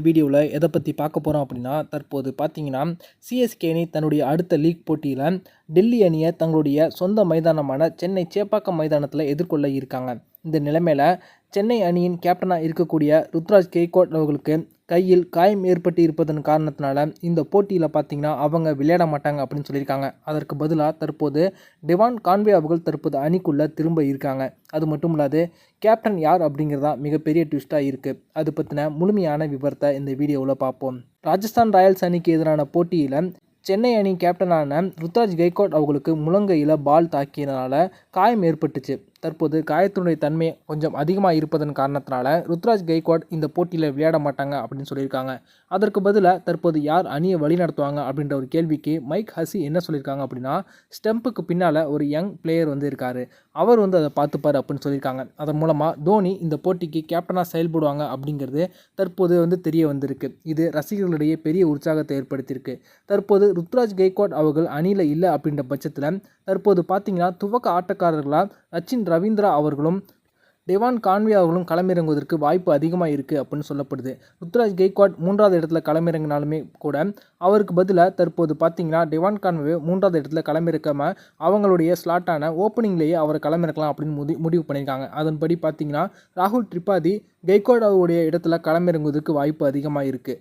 வீடியோவில் எதை பற்றி பார்க்க போகிறோம் அப்படின்னா தற்போது பார்த்தீங்கன்னா சிஎஸ்கே அணி தன்னுடைய அடுத்த லீக் போட்டியில் டெல்லி அணியை தங்களுடைய சொந்த மைதானமான சென்னை சேப்பாக்கம் மைதானத்தில் எதிர்கொள்ள இருக்காங்க. இந்த நிலைமையில் சென்னை அணியின் கேப்டனாக இருக்கக்கூடிய ருத்ராஜ் கெய்கோட் அவர்களுக்கு கையில் காயம் ஏற்பட்டு இருப்பதன் காரணத்தினால இந்த போட்டியில் பார்த்தீங்கன்னா அவங்க விளையாட மாட்டாங்க அப்படின்னு சொல்லியிருக்காங்க. அதற்கு பதிலாக தற்போது டிவான் கான்வே அவர்கள் தற்போது அணிக்குள்ளே திரும்ப இருக்காங்க. அது மட்டும் இல்லாது கேப்டன் யார் அப்படிங்கிறதா மிகப்பெரிய ட்விஸ்ட்டாக இருக்குது அது பற்றின முழுமையான விவரத்தை இந்த வீடியோவில் பார்ப்போம். ராஜஸ்தான் ராயல்ஸ் அணிக்கு எதிரான போட்டியில் சென்னை அணி கேப்டனான ருத்ராஜ் கெய்கோட் அவங்களுக்கு முழங்கையில் பால் தாக்கியதுனால காயம் ஏற்பட்டுச்சு. தற்போது காயத்தினுடைய தன்மை கொஞ்சம் அதிகமாக இருப்பதன் காரணத்தினால ருத்ராஜ் கெய்க்வாட் இந்த போட்டியில் விளையாட மாட்டாங்க அப்படின்னு சொல்லியிருக்காங்க. அதற்கு பதிலாக தற்போது யார் அணியை வழி நடத்துவாங்க அப்படின்ற ஒரு கேள்விக்கு மைக் ஹசி என்ன சொல்லியிருக்காங்க அப்படின்னா ஸ்டெம்புக்கு பின்னால் ஒரு யங் பிளேயர் வந்து இருக்கார் அவர் வந்து அதை பார்த்துப்பார் அப்படின்னு சொல்லியிருக்காங்க. அதன் மூலமாக தோனி இந்த போட்டிக்கு கேப்டனாக செயல்படுவாங்க அப்படிங்கிறது தற்போது வந்து தெரிய வந்திருக்கு. இது ரசிகர்களிடையே பெரிய உற்சாகத்தை ஏற்படுத்தியிருக்கு. தற்போது ருத்ராஜ் கெய்க்வாட் அவர்கள் அணியில் இல்லை அப்படின்ற பட்சத்தில் தற்போது பார்த்தீங்கன்னா துவக்க ஆட்டக்காரர்களாக ரச்சின் ரவீந்திரா அவர்களும் டெவான் கான்வே அவர்களும் களமிறங்குவதற்கு வாய்ப்பு அதிகமாக இருக்குது அப்படின்னு சொல்லப்படுது. ருத்ராஜ் கெய்க்வாட் மூன்றாவது இடத்துல களமிறங்கினாலுமே கூட அவருக்கு பதிலாக தற்போது பார்த்தீங்கன்னா டெவான் கான்வே மூன்றாவது இடத்துல களமிறக்காமல் அவங்களுடைய ஸ்லாட்டான ஓப்பனிங்லேயே அவரை களமிறக்கலாம் அப்படின்னு முடி முடிவு பண்ணியிருக்காங்க. அதன்படி பார்த்தீங்கன்னா ராகுல் திரிபாதி கெய்க்வாட் அவருடைய இடத்துல களமிறங்குவதற்கு வாய்ப்பு அதிகமாக இருக்குது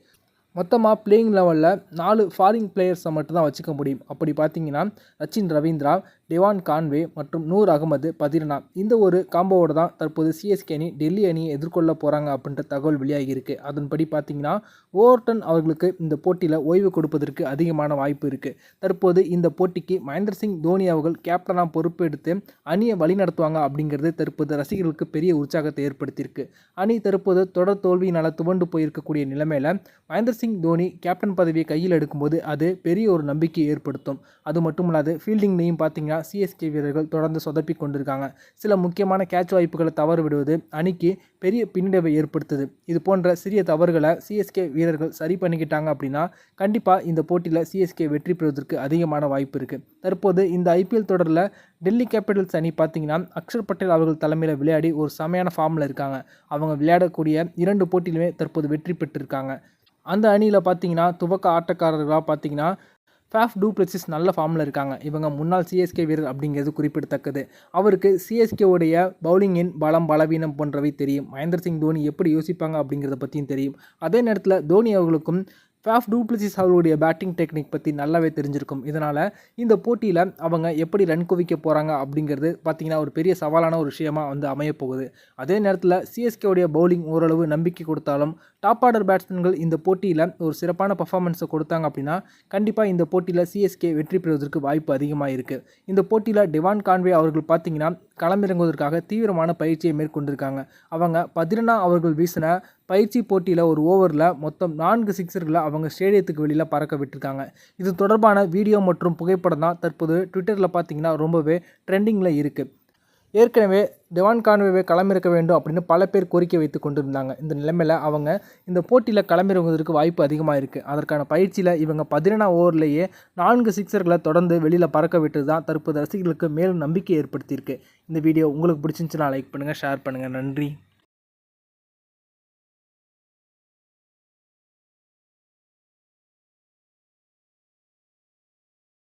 மொத்தமாக பிளேயிங் லெவலில் நாலு ஃபாரின் பிளேயர்ஸை மட்டும் தான் வச்சுக்க முடியும். அப்படி பார்த்தீங்கன்னா ரச்சின் ரவீந்திரா டெவான் கான்வே மற்றும் நூர் அகமது பதிர்னா இந்த ஒரு காம்போவோட தான் தற்போது சிஎஸ்கே அணி டெல்லி அணியை எதிர்கொள்ள போகிறாங்க அப்படின்ற தகவல் வெளியாகியிருக்கு. அதன்படி பார்த்தீங்கன்னா ஓவர்டன் அவர்களுக்கு இந்த போட்டியில் ஓய்வு கொடுப்பதற்கு அதிகமான வாய்ப்பு இருக்குது தற்போது இந்த போட்டிக்கு மகேந்திர சிங் தோனி அவர்கள் கேப்டனாக பொறுப்பெடுத்து அணியை வழிநடத்துவாங்க அப்படிங்கிறது தற்போது ரசிகர்களுக்கு பெரிய உற்சாகத்தை ஏற்படுத்தியிருக்கு. அணி தற்போது தொடர் தோல்வியினால் துவண்டு போயிருக்கக்கூடிய நிலைமையில் மகேந்திர சிங் தோனி கேப்டன் பதவியை கையில் எடுக்கும்போது அது பெரிய ஒரு நம்பிக்கை ஏற்படுத்தும். அது மட்டும் இல்லாது ஃபீல்டிங்லேயும் பார்த்தீங்கன்னா சிஎஸ்கே வீரர்கள் தொடர்ந்து சொதப்பி கொண்டிருக்காங்க. சில முக்கியமான கேட்ச் வாய்ப்புகளை தவறு விடுவது அணிக்கு பெரிய பின்னடைவை ஏற்படுத்துது. இது போன்ற சிறிய தவறுகளை சிஎஸ்கே வீரர்கள் சரி பண்ணிக்கிட்டாங்க அப்படின்னா கண்டிப்பாக இந்த போட்டியில் சிஎஸ்கே வெற்றி பெறுவதற்கு அதிகமான வாய்ப்பு இருக்குது தற்போது இந்த ஐபிஎல் தொடரில் டெல்லி கேபிட்டல்ஸ் அணி பார்த்தீங்கன்னா அக்ஷர் பட்டேல் அவர்கள் தலைமையில் விளையாடி ஒரு செமையான ஃபார்மில் இருக்காங்க. அவங்க விளையாடக்கூடிய இரண்டு போட்டியிலுமே தற்போது வெற்றி பெற்றிருக்காங்க. அந்த அணியில் பார்த்தீங்கன்னா துவக்க ஆட்டக்காரர்களாக பார்த்தீங்கன்னா ஃபேஃப் டூப்ளசிஸ் நல்ல ஃபார்மில் இருக்காங்க. இவங்க முன்னாள் சிஎஸ்கே வீரர் அப்படிங்கிறது குறிப்பிடத்தக்கது. அவருக்கு சிஎஸ்கேவுடைய பவுலிங்கின் பலம் பலவீனம் போன்றவை தெரியும். மகேந்திர சிங் தோனி எப்படி யோசிப்பாங்க அப்படிங்கிறத பற்றியும் தெரியும். அதே நேரத்தில் தோனி அவர்களுக்கும் ஃபேஃப் டூப்ளிசிஸ் அவருடைய பேட்டிங் டெக்னிக் பற்றி நல்லாவே தெரிஞ்சிருக்கும். இதனால் இந்த போட்டியில் அவங்க எப்படி ரன் குவிக்க போகிறாங்க அப்படிங்கிறது பார்த்திங்கன்னா ஒரு பெரிய சவாலான ஒரு விஷயமாக வந்து அமையப்போகுது. அதே நேரத்தில் சிஎஸ்கேவுடைய பவுலிங் ஓரளவு நம்பிக்கை கொடுத்தாலும் டாப் ஆர்டர் பேட்ஸ்மேன்கள் இந்த போட்டியில் ஒரு சிறப்பான பர்ஃபார்மன்ஸை கொடுத்தாங்க அப்படின்னா கண்டிப்பாக இந்த போட்டியில் சிஎஸ்கே வெற்றி பெறுவதற்கு வாய்ப்பு அதிகமாக இருக்குது இந்த போட்டியில் டிவான் கான்வே அவர்கள் பார்த்தீங்கன்னா களமிறங்குவதற்காக தீவிரமான பயிற்சியை மேற்கொண்டிருக்காங்க. அவங்க பதினெண்ணா அவர்கள் வீசின பயிற்சி போட்டியில் ஒரு ஓவரில் மொத்தம் நான்கு சிக்ஸர்களை அவங்க ஸ்டேடியத்துக்கு வெளியில் பறக்க விட்டுருக்காங்க. இது தொடர்பான வீடியோ மற்றும் புகைப்படம் தான் தற்போது ட்விட்டரில் பார்த்தீங்கன்னா ரொம்பவே ட்ரெண்டிங்கில் இருக்குது ஏற்கனவே டெவான் கான்வேவை களமிறக்க வேண்டும் அப்படின்னு பல பேர் கோரிக்கை வைத்து கொண்டிருந்தாங்க. இந்த நிலைமையில் அவங்க இந்த போட்டியில் களமிறங்குவதற்கு வாய்ப்பு அதிகமாக இருக்குது அதற்கான பயிற்சியில் இவங்க பதினெண்டாம் ஓவர்லேயே நான்கு சிக்ஸர்களை தொடர்ந்து வெளியில் பறக்க விட்டது தான் தற்போது ரசிகர்களுக்கு மேலும் நம்பிக்கை ஏற்படுத்தியிருக்கு. இந்த வீடியோ உங்களுக்கு பிடிச்சிருந்துச்சுன்னா லைக் பண்ணுங்கள் ஷேர் பண்ணுங்கள் நன்றி.